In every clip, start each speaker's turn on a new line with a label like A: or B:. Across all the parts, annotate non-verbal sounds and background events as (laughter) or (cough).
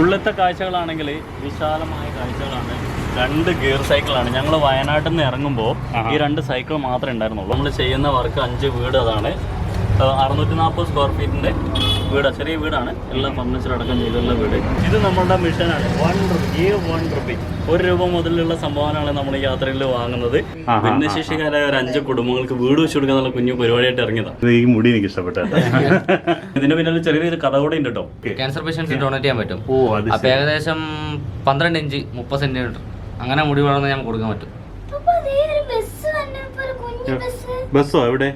A: ഉള്ളത്തെ കാഴ്ചകളാണെങ്കിൽ വിശാലമായ കാഴ്ചകളാണ് രണ്ട് ഗിയർ സൈക്കിളാണ് ഞങ്ങൾ വയനാട്ടിൽ നിന്ന് ഇറങ്ങുമ്പോൾ ഈ രണ്ട് സൈക്കിൾ മാത്രമേ ഉണ്ടായിരുന്നുള്ളൂ നമ്മൾ ചെയ്യുന്ന വർക്ക് അഞ്ച് വീട് അതാണ് അറുന്നൂറ്റി നാൽപ്പത് സ്ക്വയർ ഫീറ്റിൻ്റെ വീട് ചെറിയ വീടാണ് എല്ലാ ഫർണിച്ചർ അടക്കം ചെയ്തുള്ള വീട് ഇത് നമ്മളുടെ മിഷനാണ് വൺ റുപ്പി വൺ റുപ്പി ഒരു രൂപ മുതലുള്ള സംഭവമാണ് നമ്മൾ ഈ യാത്രയിൽ വാങ്ങുന്നത് ഭിന്നശേഷിക്കാരായ ഒരു അഞ്ച് കുടുംബങ്ങൾക്ക് വീട് വെച്ചു കൊടുക്കാന്നുള്ള കുഞ്ഞു പരിപാടിയായിട്ട് ഇറങ്ങിയതാണ്
B: ഈ മുടി എനിക്ക് ഇഷ്ടപ്പെട്ട
A: ഇതിന്റെ പിന്നിൽ ചെറിയൊരു കഥ കൂടെ ഉണ്ട് കേട്ടോ ക്യാൻസർ പേഷ്യൻസ് ചെയ്യാൻ പറ്റും അപ്പൊ ഏകദേശം പന്ത്രണ്ട് ഇഞ്ച് മുപ്പത് സെന്റിമീറ്റർ അങ്ങനെ മുടി വളർന്ന് ഞാൻ കൊടുക്കാൻ പറ്റും
B: ബസ്സോ എവിടെ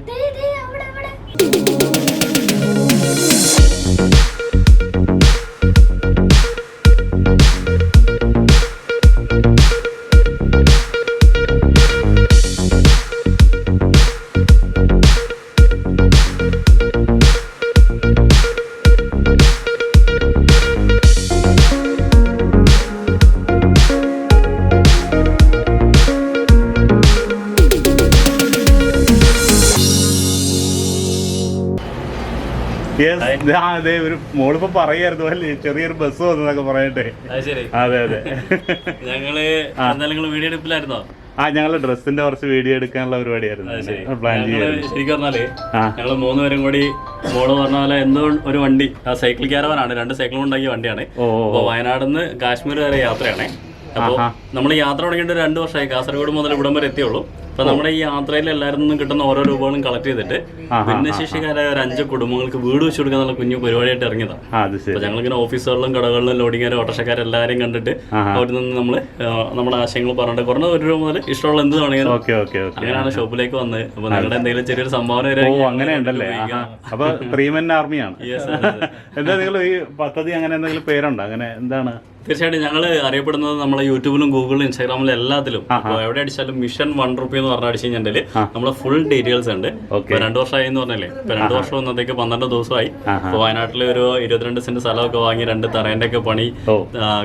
B: അതെ ഒരു മോളിപ്പോ പറയായിരുന്നു അല്ലേ ചെറിയൊരു ബസ് വന്നതൊക്കെ പറയട്ടെ
A: അതെ അതെ ഞങ്ങള് വീഡിയോ എടുപ്പിലായിരുന്നോ
B: ആ ഞങ്ങള് ഡ്രസ്സിന്റെ കുറച്ച് വീഡിയോ എടുക്കാനുള്ള പരിപാടിയായിരുന്നു
A: പ്ലാൻ ചെയ്തത് ശരിക്കും പറഞ്ഞാല് ഞങ്ങള് മൂന്നുപേരും കൂടി മോള് പറഞ്ഞ പോലെ എന്തോ ഒരു വണ്ടി ആ സൈക്കിൾ ക്യാരവാനാണ് രണ്ട് സൈക്കിളും ഉണ്ടാക്കിയ വണ്ടിയാണ് അപ്പൊ വയനാട് നിന്ന് കാശ്മീർ വരെ യാത്രയാണ് അപ്പോൾ നമ്മൾ യാത്ര തുടങ്ങിയിട്ട് രണ്ട് വർഷമായി കാസർഗോഡ് മുതൽ ഇവിടം വരെ എത്തിയുള്ളൂ അപ്പൊ നമ്മുടെ ഈ യാത്രയിൽ എല്ലാവരും നിന്നും കിട്ടുന്ന ഓരോ രൂപകളും കളക്ട് ചെയ്തിട്ട് ഭിന്നശേഷിക്കാരായ ഒരു അഞ്ച് കുടുംബങ്ങൾക്ക് വീട് വെച്ചു കൊടുക്കാൻ എന്നുള്ള കുഞ്ഞു പരിപാടിയായിട്ട് ഇറങ്ങിയതാണ് അപ്പൊ ഞങ്ങളിങ്ങനെ ഓഫീസുകളിലും കടകളിലും ലോഡിങ്ങാരും ഓട്ടോഷക്കാരും എല്ലാവരെയും കണ്ടിട്ട് അവരിൽ നിന്ന് നമ്മൾ നമ്മുടെ ആശയങ്ങൾ പറഞ്ഞിട്ട് കുറഞ്ഞ ഒരു രൂപ മുതൽ ഇഷ്ടമുള്ള എന്ത് വേണമെങ്കിലും അങ്ങനെയാണ് ഷോപ്പിലേക്ക് വന്നത് അപ്പൊ നിങ്ങളുടെ എന്തെങ്കിലും ചെറിയൊരു സംഭാവന
B: അങ്ങനെ ഉണ്ടല്ലേ അപ്പൊ ത്രീ ആർമിയാണ് എന്താ നിങ്ങൾ ഈ പദ്ധതി അങ്ങനെ എന്തെങ്കിലും പേരുണ്ടോ അങ്ങനെ എന്താണ്
A: തീർച്ചയായിട്ടും ഞങ്ങൾ അറിയപ്പെടുന്നത് നമ്മളെ യൂട്യൂബിലും ഗൂഗിളിലും ഇൻസ്റ്റാഗ്രാമിലും എല്ലാത്തിലും എവിടെ അടിച്ചാലും മിഷൻ വൺ റുപ്പി എന്ന് പറഞ്ഞ അടിച്ചു കഴിഞ്ഞാൽ നമ്മളെ ഫുൾ ഡീറ്റെയിൽസ് ഉണ്ട് ഇപ്പൊ രണ്ടു വർഷമായി എന്ന് പറഞ്ഞല്ലേ ഇപ്പൊ രണ്ടു വർഷം ഒന്നത്തേക്ക് പന്ത്രണ്ട് ദിവസമായി ഇപ്പൊ വയനാട്ടിലെ ഒരു ഇരുപത്തിരണ്ട് സെന്റ് സ്ഥലമൊക്കെ വാങ്ങി രണ്ട് തറേന്റെ ഒക്കെ പണി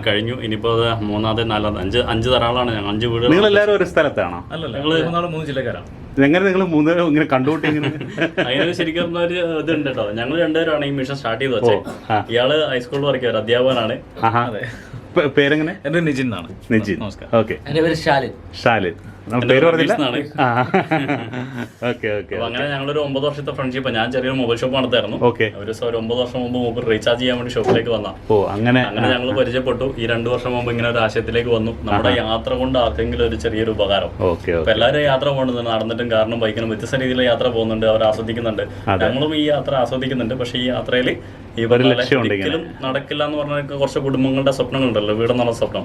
A: കഴിഞ്ഞു ഇനിയിപ്പോ മൂന്നാമത്തെ നാലാമത്തെ അഞ്ച് അഞ്ച് തറകളാണ് ഞങ്ങൾ അഞ്ച്
B: വീടുകൾ എല്ലാവരും ഒരു സ്ഥലത്താണോ
A: അല്ല മൂന്ന് ജില്ലക്കാരാണ്
B: എങ്ങനെ നിങ്ങൾ മൂന്നുപേരും ഇങ്ങനെ കണ്ടുപോട്ടി ഇങ്ങനെ
A: അതിനൊരു ശരിക്കും ഒരു ഇതുണ്ട് കേട്ടോ ഞങ്ങൾ രണ്ടുപേരാണ് ഈ മിഷൻ സ്റ്റാർട്ട് ചെയ്ത് വെച്ചേ ഇയാള് ഹൈസ്കൂളിൽ വർക്ക് ഒരു അധ്യാപകനാണ്
B: പേരെങ്ങനെ എന്റെ നിജിൻ എന്നാണ്
A: നിജിൻ ഓക്കെ
C: എന്റെ പേര് ഷാലിൻ
B: ഷാലിൻ പേര്
A: അങ്ങനെ ഞങ്ങളൊരു ഒമ്പത് വർഷത്തെ ഫ്രണ്ട്ഷിപ്പ് ഞാൻ ചെറിയൊരു മൊബൈൽ ഷോപ്പ് നടത്തായിരുന്നു ഓക്കെ ഒരു ഒരു ഒമ്പത് വർഷം മുമ്പ് മൊബൈൽ റീചാർജ് ചെയ്യാൻ വേണ്ടി ഷോപ്പിലേക്ക് വന്ന ഓ അങ്ങനെ അങ്ങനെ ഞങ്ങൾ പരിചയപ്പെട്ടു ഈ രണ്ടു വർഷം മുമ്പ് ഇങ്ങനെ ഒരു ആശയത്തിലേക്ക് വന്നു നമ്മുടെ യാത്ര കൊണ്ട് ആർക്കെങ്കിലും ഒരു ചെറിയൊരു ഉപകാരം അപ്പൊ എല്ലാവരും യാത്ര പോകുന്നത് നടന്നിട്ടും കാരണം ബൈക്കിനും വ്യത്യസ്ത രീതിയിൽ യാത്ര പോകുന്നുണ്ട് അവർ ആസ്വദിക്കുന്നുണ്ട് ഞങ്ങളും ഈ യാത്ര ആസ്വദിക്കുന്നുണ്ട് പക്ഷേ ഈ യാത്രയിൽ
B: ഇവരെല്ലാം
A: നടക്കില്ല എന്ന് പറഞ്ഞ കുറച്ച് കുടുംബങ്ങളുടെ സ്വപ്നങ്ങളുണ്ടല്ലോ വീടെന്നുള്ള സ്വപ്നം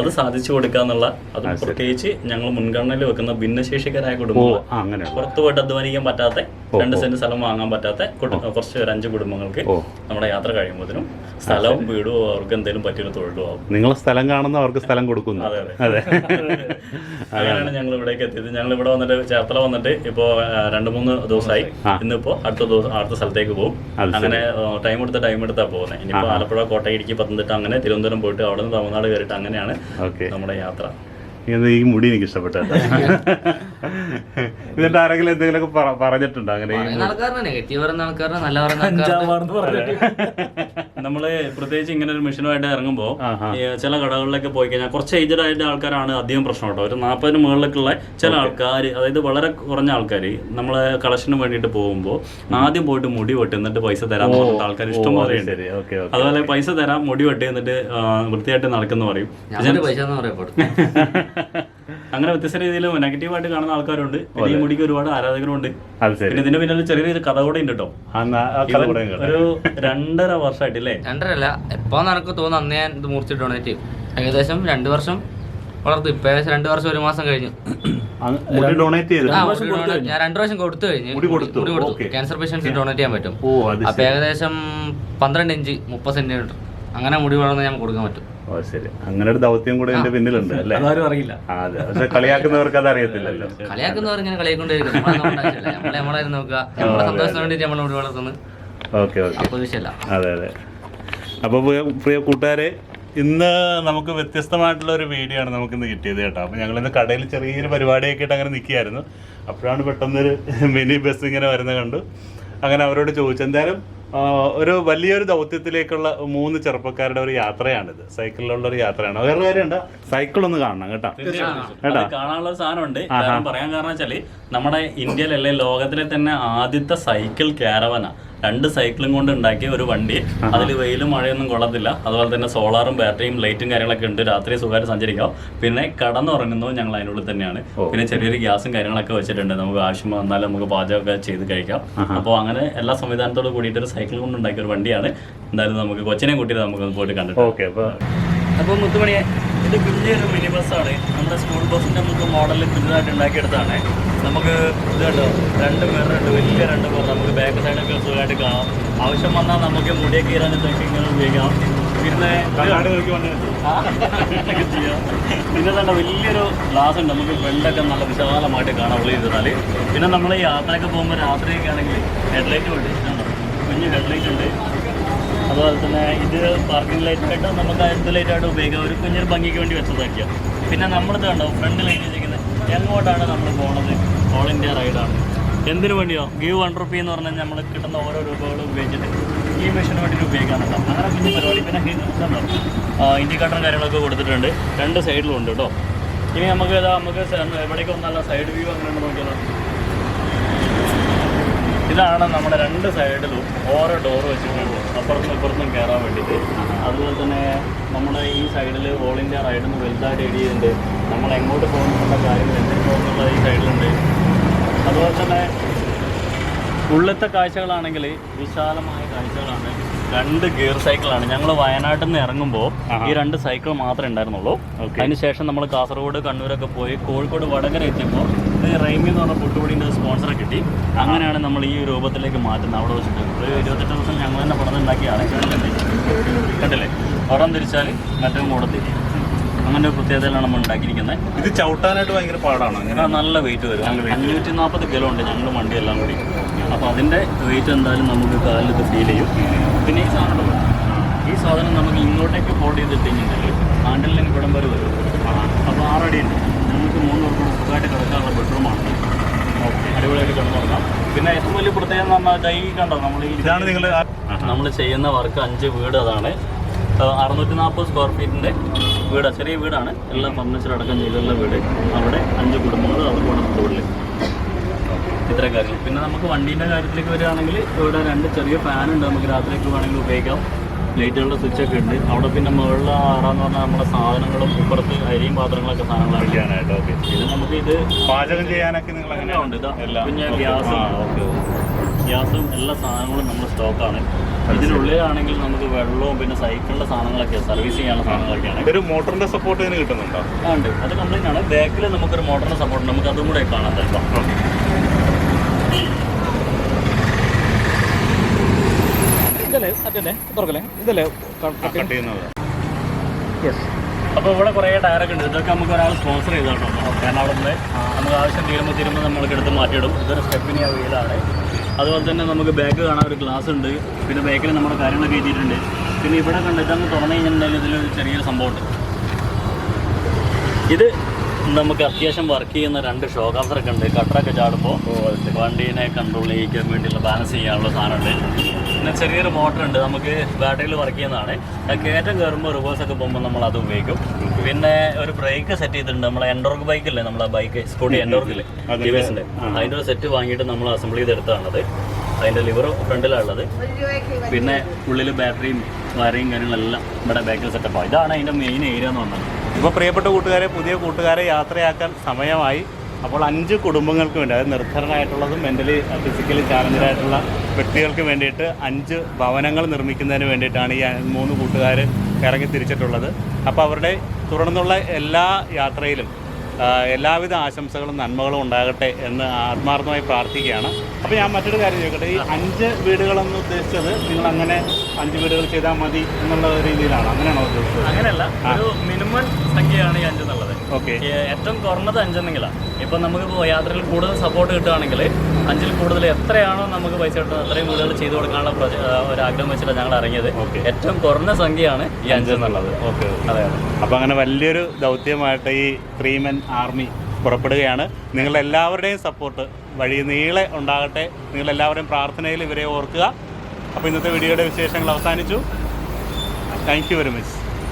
A: അത് സാധിച്ചു കൊടുക്കാന്നുള്ള അത് പ്രത്യേകിച്ച് ഞങ്ങൾ മുൻഗണന ശരണയിൽ വെക്കുന്ന ഭിന്നശേഷിക്കാരായ കുടുംബങ്ങൾ പുറത്തു പോയിട്ട് അധ്വാനിക്കാൻ പറ്റാത്ത രണ്ട് സെന്റ് സ്ഥലം വാങ്ങാൻ പറ്റാത്ത കുറച്ച് ഒരു അഞ്ച് കുടുംബങ്ങൾക്ക് നമ്മുടെ യാത്ര കഴിയുമ്പോഴും സ്ഥലവും വീടും അവർക്ക് എന്തെങ്കിലും പറ്റിയൊരു തൊഴിലും ആവും നിങ്ങൾ സ്ഥലം കാണുന്ന അവർക്ക് സ്ഥലം കൊടുക്കുന്നു അതെ അതെ (laughs) അങ്ങനെയാണ് ഞങ്ങൾ ഇവിടേക്ക് എത്തിയത് ഞങ്ങൾ ഇവിടെ വന്നിട്ട് ചേർത്തല വന്നിട്ട് ഇപ്പോ രണ്ട് മൂന്ന് ദിവസമായി ഇന്നിപ്പോ അടുത്ത ദിവസം അടുത്ത സ്ഥലത്തേക്ക് പോകും അങ്ങനെ ടൈം എടുത്ത ടൈം എടുത്താ പോകുന്നത് ഇനിയിപ്പോ ആലപ്പുഴ കോട്ടയം ഇടുക്കി പത്തനംതിട്ട അങ്ങനെ തിരുവനന്തപുരം പോയിട്ട് അവിടെ നിന്ന് തമിഴ്നാട് കയറിയിട്ട് അങ്ങനെയാണ് നമ്മുടെ യാത്ര ഈ മുടി എനിക്ക് ഇഷ്ടപ്പെട്ട എന്നിട്ട് ആരെങ്കിലും എന്തെങ്കിലും പറഞ്ഞിട്ടുണ്ടോ അങ്ങനെ ആൾക്കാരനെ നെഗറ്റീവ് പറയുന്ന ആൾക്കാരനെ നല്ല പറയുന്ന നമ്മൾ പ്രത്യേകിച്ച് ഇങ്ങനെ ഒരു മെഷീനുമായിട്ട് ഇറങ്ങുമ്പോൾ ചില കടകളിലൊക്കെ പോയി കഴിഞ്ഞാൽ കുറച്ച് ഏജ്ഡ് ആയിട്ട് ആൾക്കാരാണ് അധികം പ്രശ്നം കേട്ടോ ഒരു നാൽപ്പതിന് മുകളിലേക്കുള്ള ചില ആൾക്കാർ അതായത് വളരെ കുറഞ്ഞ ആൾക്കാർ നമ്മൾ കളക്ഷന് വേണ്ടിയിട്ട് പോകുമ്പോൾ ആദ്യം പോയിട്ട് മുടി വെട്ടി എന്നിട്ട് പൈസ തരാൻ പറഞ്ഞിട്ട് ആൾക്കാർ ഇഷ്ടം പോലെ ഉണ്ട് അതുപോലെ പൈസ തരാം മുടി വെട്ടി എന്നിട്ട് വൃത്തിയായിട്ട് നടക്കുന്നു പറയും പൈസ (laughs) അങ്ങനെ വ്യത്യസ്ത രീതിയിൽ നെഗറ്റീവായിട്ട് കാണുന്ന ആൾക്കാരുണ്ട് പിന്നെ ഈ മുടിക്ക് ഒരുപാട് ആരാധകരുണ്ട് പിന്നെ ഇതിന്റെ പിന്നിൽ രീതിയിൽ കഥ കൂടെ ഉണ്ട് കേട്ടോ ഒരു രണ്ടര വർഷമായിട്ട് അല്ലേ രണ്ടരല്ല എപ്പോ എനിക്ക് തോന്നുന്നു അന്ന് ഞാൻ ഇത് മുറിച്ചിട്ട് ഏകദേശം രണ്ട് വർഷം വളർത്തു ഇപ്പൊ ഏകദേശം രണ്ട് വർഷം ഒരു മാസം കഴിഞ്ഞു ഞാൻ രണ്ടു പ്രാവശ്യം കൊടുത്തു കഴിഞ്ഞു മുടി കൊടുത്തു ക്യാൻസർ പേഷ്യൻസ് ഡൊണേറ്റ് ചെയ്യാൻ പറ്റും അപ്പൊ ഏകദേശം പന്ത്രണ്ട് ഇഞ്ച് മുപ്പത് സെന്റിമീറ്റർ അങ്ങനെ മുടി വളർന്ന് ഞാൻ കൊടുക്കാൻ പറ്റും ഓ ശരി അങ്ങനെ ഒരു ദൗത്യം കൂടെ എന്റെ പിന്നിലുണ്ട് അല്ലേ അതാരും അറിയില്ല അതെ പക്ഷെ കളിയാക്കുന്നവർക്ക് അത് അറിയത്തില്ലല്ലോ കളിയാക്കുന്നവർ ഇങ്ങനെ കളിയാക്കൊണ്ടിരിക്കും ഓക്കെ ഓക്കെ അതെ അതെ അപ്പോൾ പ്രിയ കൂട്ടുകാരെ ഇന്ന് നമുക്ക് വ്യത്യസ്തമായിട്ടുള്ള ഒരു വീഡിയോ ആണ് നമുക്ക് ഇന്ന് കിട്ടിയത് കേട്ടോ ഞങ്ങൾ ഇന്ന് കടയിൽ ചെറിയൊരു പരിപാടിയൊക്കെ ആയിട്ട് അങ്ങനെ നിൽക്കുകയായിരുന്നു അപ്പോഴാണ് പെട്ടെന്നൊരു മിനി ബസ് ഇങ്ങനെ വരുന്നത് കണ്ടു അങ്ങനെ അവരോട് ചോദിച്ചു എന്തായാലും ഒരു വലിയൊരു ദൗത്യത്തിലേക്കുള്ള മൂന്ന് ചെറുപ്പക്കാരുടെ ഒരു യാത്രയാണിത് സൈക്കിളിലുള്ള ഒരു യാത്രയാണ് വേറെ കാര്യമുണ്ട് സൈക്കിൾ ഒന്ന് കാണണം കേട്ടോ കേട്ടോ കാണാനുള്ള സാധനമുണ്ട് പറയാൻ കാരണം വെച്ചാല് നമ്മുടെ ഇന്ത്യയിലല്ലേ ലോകത്തിലെ തന്നെ ആദ്യത്തെ സൈക്കിൾ കാരവനാണ് രണ്ട് സൈക്കിളും കൊണ്ട് ഉണ്ടാക്കിയ ഒരു വണ്ടി അതിൽ വെയിലും മഴയൊന്നും കൊള്ളത്തില്ല അതുപോലെ തന്നെ സോളാറും ബാറ്ററിയും ലൈറ്റും കാര്യങ്ങളൊക്കെ ഉണ്ട് രാത്രി സുഖമായി സഞ്ചരിക്കാം പിന്നെ കടന്നുറങ്ങുന്നതും ഞങ്ങൾ അതിനുള്ളിൽ തന്നെയാണ് പിന്നെ ചെറിയൊരു ഗ്യാസും കാര്യങ്ങളൊക്കെ വെച്ചിട്ടുണ്ട് നമുക്ക് ആവശ്യം വന്നാലും നമുക്ക് പാചകമൊക്കെ ചെയ്ത് കഴിക്കാം അപ്പോൾ അങ്ങനെ എല്ലാ സംവിധാനത്തോട് കൂടിയിട്ട് ഒരു സൈക്കിൾ കൊണ്ട് ഉണ്ടാക്കിയ ഒരു വണ്ടിയാണ് എന്തായാലും നമുക്ക് കൊച്ചിനെ കൂട്ടിയിട്ട് നമുക്ക് പോയിട്ട് കണ്ടിട്ട് ഓക്കെ അപ്പോൾ അപ്പോൾ മുത്തുമണിയെ ഇത് കുഞ്ഞൊരു മിനി ബസ്സാണ് നമ്മുടെ സ്കൂൾ ബസ്സിൻ്റെ നമുക്ക് മോഡലിൽ പുതിയതായിട്ട് ഉണ്ടാക്കിയെടുത്താണ് നമുക്ക് ഇത് കണ്ടോ രണ്ട് പേർ രണ്ട് വലിയ രണ്ട് പേർ നമുക്ക് ബാക്ക് സൈഡൊക്കെ സുഖമായിട്ട് കാണാം ആവശ്യം വന്നാൽ നമുക്ക് മുടിയെ തൊക്കെ ഇങ്ങനെ ഉപയോഗിക്കാം പിന്നെ പിന്നെ തന്നെ വലിയൊരു ഗ്ലാസ് ഉണ്ട് നമുക്ക് ഫ്രണ്ടൊക്കെ നല്ല വിശാലമായിട്ട് കാണാം ഉള്ളിൽ ഇരുന്നാൽ പിന്നെ നമ്മൾ യാത്രയൊക്കെ പോകുമ്പോൾ രാത്രിയൊക്കെ ആണെങ്കിൽ ഹെഡ്ലൈറ്റ് ഉണ്ട് കുഞ്ഞ് ഹെഡ്ലൈറ്റ് ഉണ്ട് അതുപോലെ തന്നെ ഇത് പാർക്കിംഗ് ലൈറ്റ് ലൈറ്റായിട്ട് നമുക്ക് അടുത്ത ലൈറ്റായിട്ട് ഉപയോഗിക്കാം ഒരു കുഞ്ഞൊരു ഭംഗിക്ക് വേണ്ടി വെച്ചതാക്കിയാണ് പിന്നെ നമ്മളിത് കണ്ടോ ഫ്രണ്ട് ലൈറ്റ് വെച്ചിരിക്കുന്നത് എങ്ങോട്ടാണ് നമ്മൾ പോണത് ഓൾ ഇന്ത്യ റൈഡാണ് എന്തിനു വേണ്ടിയോ ഗീവ് വൺ റുപ്പി എന്ന് പറഞ്ഞാൽ നമ്മൾ കിട്ടുന്ന ഓരോ രൂപകളും ഉപയോഗിച്ചിട്ട് ഈ മെഷീന് വേണ്ടിയിട്ട് ഉപയോഗിക്കാനുണ്ടോ അങ്ങനെ പിന്നെ പരിപാടി പിന്നെ ഹിന്ദുണ്ടോ ഇൻഡിക്കേറ്ററും കാര്യങ്ങളൊക്കെ കൊടുത്തിട്ടുണ്ട് രണ്ട് സൈഡിലും ഉണ്ട് കേട്ടോ ഇനി നമുക്ക് ഇതാ നമുക്ക് എവിടേക്കും നല്ല സൈഡ് വ്യൂ അങ്ങനെ നോക്കിയാലോ ഇതാണ് നമ്മുടെ രണ്ട് സൈഡിലും ഓരോ ഡോർ വെച്ചിട്ടുണ്ട് അപ്പുറത്തും ഇപ്പുറത്തും കയറാൻ വേണ്ടിയിട്ട് അതുപോലെ തന്നെ നമ്മുടെ ഈ സൈഡിൽ ഓൾ ഇന്ത്യ റൈഡിൽ നിന്ന് വലുതായിട്ട് എഴുതിയുണ്ട് നമ്മൾ എങ്ങോട്ട് പോകുന്നുള്ള കാര്യങ്ങൾ എന്തിനു പോകുന്നുള്ള ഈ സൈഡിലുണ്ട് അതുപോലെ തന്നെ ഉള്ളത്തെ കാഴ്ചകളാണെങ്കിൽ വിശാലമായ കാഴ്ചകളാണ് രണ്ട് ഗിയർ സൈക്കിളാണ് ഞങ്ങൾ വയനാട്ടിൽ നിന്ന് ഇറങ്ങുമ്പോൾ ഈ രണ്ട് സൈക്കിൾ മാത്രമേ ഉണ്ടായിരുന്നുള്ളൂ അതിനുശേഷം നമ്മൾ കാസർഗോഡ് കണ്ണൂരൊക്കെ പോയി കോഴിക്കോട് വടകര എത്തിയപ്പോൾ ഇത് റൈമി എന്ന് പറഞ്ഞ പുട്ടുപൊടിൻ്റെ സ്പോൺസറെ കിട്ടി അങ്ങനെയാണ് നമ്മൾ ഈ രൂപത്തിലേക്ക് മാറ്റുന്നത് അവിടെ വെച്ചിട്ട് ഒരു ഇരുപത്തെട്ട് ദിവസം ഞങ്ങൾ തന്നെ പടം ഉണ്ടാക്കിയാണ് കണ്ടില്ലേ പടം തിരിച്ചാൽ മറ്റും കൂടത്തി അങ്ങനെ ഒരു പ്രത്യേകതയിലാണ് നമ്മൾ ഉണ്ടാക്കിയിരിക്കുന്നത് ഇത് ചവിട്ടാനായിട്ട് ഭയങ്കര പാടാണ് നല്ല വെയിറ്റ് വരും അഞ്ഞൂറ്റി നാൽപ്പത് കിലോ ഉണ്ട് ഞങ്ങൾ വണ്ടി എല്ലാം കൂടി അപ്പോൾ അതിൻ്റെ വെയിറ്റ് എന്തായാലും നമുക്ക് കാലിലത് ഫീൽ ചെയ്യും പിന്നെ ഈ സാധനം ഈ സാധനം നമുക്ക് ഇങ്ങോട്ടേക്ക് ഹോൾഡ് ചെയ്തിട്ടുണ്ടെങ്കിൽ ഹാൻഡിലിലേക്ക് ഇവിടം വരെ വരും അപ്പോൾ ആറടി ഉണ്ട് മൂന്ന് പേർക്ക് പുതുതായിട്ട് കിടക്കാനുള്ള ബെഡ്റൂമാണ് അടിപൊളിയായിട്ട് കിടന്നുറങ്ങാം പിന്നെ ഏറ്റവും വലിയ പ്രത്യേകത കണ്ടോ നമ്മൾ ഇതാണ് നിങ്ങൾ നമ്മൾ ചെയ്യുന്ന വർക്ക് അഞ്ച് വീട് അതാണ് അറുന്നൂറ്റി നാൽപ്പത് സ്ക്വയർ ഫീറ്റിന്റെ വീട് ചെറിയ വീടാണ് എല്ലാ ഫർണിച്ചർ അടക്കം ചെയ്തുള്ള വീട് അവിടെ അഞ്ച് കുടുംബങ്ങൾ അവിടെ തൊഴിൽ ഇത്ര കാര്യങ്ങൾ പിന്നെ നമുക്ക് വണ്ടീൻ്റെ കാര്യത്തിലേക്ക് വരികയാണെങ്കിൽ ഇവിടെ രണ്ട് ചെറിയ ഫാനുണ്ട് നമുക്ക് രാത്രിക്ക് വേണമെങ്കിൽ ഉപയോഗിക്കാം ലൈറ്റുകളുടെ സ്വിച്ച് ഒക്കെ ഉണ്ട് അവിടെ പിന്നെ മുകളിൽ ആറാന്ന് പറഞ്ഞാൽ നമ്മുടെ സാധനങ്ങളും ഇപ്പുറത്ത് അരിയും പാത്രങ്ങളൊക്കെ സാധനങ്ങളാണ് കേട്ടോ നമുക്ക് ഇത് പാചകം ചെയ്യാനൊക്കെ നിങ്ങൾ അങ്ങനെ ഉണ്ട് പിന്നെ ഗ്യാസും ഗ്യാസും എല്ലാ സാധനങ്ങളും നമ്മൾ സ്റ്റോക്കാണ് ഇതിനുള്ളിലാണെങ്കിൽ നമുക്ക് വെള്ളവും പിന്നെ സൈക്കിളിന്റെ സാധനങ്ങളൊക്കെ സർവീസ് ചെയ്യാനുള്ള സാധനങ്ങളൊക്കെയാണ് ഒരു മോട്ടറിന്റെ സപ്പോർട്ട് ഇതിന് കിട്ടുന്നുണ്ടോ ഉണ്ട് അത് കംപ്ലൈന്റ് ആണ് ബാക്കിൽ നമുക്കൊരു മോട്ടറിന്റെ സപ്പോർട്ട് നമുക്ക് അതും കൂടെ കാണാം ഇതല്ലേ അതല്ലേ തുറക്കല്ലേ ഇതല്ലേ കട്ട് ചെയ്യുന്നത് യെസ് അപ്പോൾ ഇവിടെ കുറേ ടയറൊക്കെ ഉണ്ട് ഇതൊക്കെ നമുക്ക് ഒരാൾ സ്പോൺസർ ചെയ്തോട്ടോ കാരണം അവിടെ നമുക്ക് ആവശ്യം തീരുമ്പോൾ തീരുമ്പോൾ നമ്മൾക്ക് എടുത്ത് മാറ്റിയിടും ഇതൊരു സ്റ്റെപ്പിന് വീടാണ് അതുപോലെ തന്നെ നമുക്ക് ബാക്ക് കാണാൻ ഒരു ഗ്ലാസ് ഉണ്ട് പിന്നെ ബാക്കിൽ നമ്മുടെ കാര്യങ്ങളൊക്കെ എഴുതിയിട്ടുണ്ട് പിന്നെ ഇവിടെ കണ്ട് ഇതങ്ങ് തുറന്നു കഴിഞ്ഞിട്ടുണ്ടെങ്കിൽ ഇതിലൊരു ചെറിയൊരു സംഭവമുണ്ട് ഇത് നമുക്ക് അത്യാവശ്യം വർക്ക് ചെയ്യുന്ന രണ്ട് ഷോക്കാസറൊക്കെ ഉണ്ട് കട്ടറൊക്കെ ചാടുമ്പോൾ വണ്ടീനെ കൺട്രോൾ ചെയ്യിക്കാൻ വേണ്ടിയുള്ള ബാലൻസ് ചെയ്യാനുള്ള സാധനമുണ്ട് പിന്നെ ചെറിയൊരു മോട്ടർ ഉണ്ട് നമുക്ക് ബാറ്ററിയിൽ വർക്ക് ചെയ്യുന്നതാണ് കയറ്റം കയറുമ്പോൾ റിവേഴ്സ് ഒക്കെ പോകുമ്പോൾ നമ്മൾ അത് ഉപയോഗിക്കും പിന്നെ ഒരു ബ്രേക്ക് സെറ്റ് ചെയ്തിട്ടുണ്ട് നമ്മളെ എൻഡോർക്ക് ബൈക്കില്ലേ നമ്മളെ ബൈക്ക് സ്കൂട്ടി എൻഡോർക്കില്ലേ ടി വി അതിൻ്റെ ഒരു സെറ്റ് വാങ്ങിയിട്ട് നമ്മൾ അസംബിൾ ചെയ്തെടുത്താണത് അതിൻ്റെ ലിവർ ഫ്രണ്ടിലാണുള്ളത് പിന്നെ ഉള്ളിൽ ബാറ്ററിയും വയറിങ് കാര്യങ്ങളെല്ലാം ഇവിടെ ബാക്കിൽ സെറ്റപ്പാണ് ഇതാണ് അതിൻ്റെ മെയിൻ ഏരിയ എന്ന് പറഞ്ഞത് ഇപ്പോൾ പ്രിയപ്പെട്ട കൂട്ടുകാരെ പുതിയ കൂട്ടുകാരെ യാത്രയാക്കാൻ സമയമായി അപ്പോൾ അഞ്ച് കുടുംബങ്ങൾക്ക് വേണ്ടി അതായത് നിർദ്ധരനായിട്ടുള്ളതും മെൻ്റലി ഫിസിക്കലി ചാലഞ്ചായിട്ടുള്ള വ്യക്തികൾക്ക് വേണ്ടിയിട്ട് അഞ്ച് ഭവനങ്ങൾ നിർമ്മിക്കുന്നതിന് വേണ്ടിയിട്ടാണ് ഈ മൂന്ന് കൂട്ടുകാർ ഇറങ്ങി തിരിച്ചിട്ടുള്ളത് അപ്പോൾ അവരുടെ തുടർന്നുള്ള എല്ലാ യാത്രയിലും എല്ലാവിധ ആശംസകളും നന്മകളും ഉണ്ടാകട്ടെ എന്ന് ആത്മാർത്ഥമായി പ്രാർത്ഥിക്കുകയാണ് അപ്പോൾ ഞാൻ മറ്റൊരു കാര്യം ചോദിക്കട്ടെ ഈ അഞ്ച് വീടുകളെന്ന് ഉദ്ദേശിച്ചത് നിങ്ങൾ അങ്ങനെ അഞ്ച് വീടുകൾ ചെയ്താൽ മതി എന്നുള്ള രീതിയിലാണ് അങ്ങനെയാണോ ഉദ്ദേശിച്ചത് അങ്ങനെയല്ല ഒരു മിനിമം സംഖ്യയാണ് ഈ അഞ്ച് എന്നുള്ളത് ഏറ്റവും കുറഞ്ഞത് അഞ്ചെന്നെങ്കിലാണ് ഇപ്പം നമുക്ക് യാത്രയിൽ കൂടുതൽ സപ്പോർട്ട് കിട്ടുകയാണെങ്കിൽ അഞ്ചിൽ കൂടുതൽ എത്രയാണോ നമുക്ക് പൈസ കിട്ടുന്നത് അത്രയും കൂടുതൽ ചെയ്തു കൊടുക്കാനുള്ള ഒരു ആഗ്രഹം വെച്ചിട്ടാണ് ഞങ്ങൾ ഇറങ്ങിയത് ഏറ്റവും കുറഞ്ഞ സംഖ്യയാണ് ഈ അഞ്ചെന്നുള്ളത് ഓക്കെ അതെ അപ്പോൾ അങ്ങനെ വലിയൊരു ദൗത്യമായിട്ട് ഈ ത്രീ മെൻ ആർമി പുറപ്പെടുകയാണ് നിങ്ങളെല്ലാവരുടെയും സപ്പോർട്ട് വഴി നീളെ ഉണ്ടാകട്ടെ നിങ്ങളെല്ലാവരുടെയും പ്രാർത്ഥനയിൽ ഇവരെ ഓർക്കുക അപ്പോൾ ഇന്നത്തെ വീഡിയോയുടെ വിശേഷങ്ങൾ അവസാനിച്ചു താങ്ക് യു വെരി മച്ച്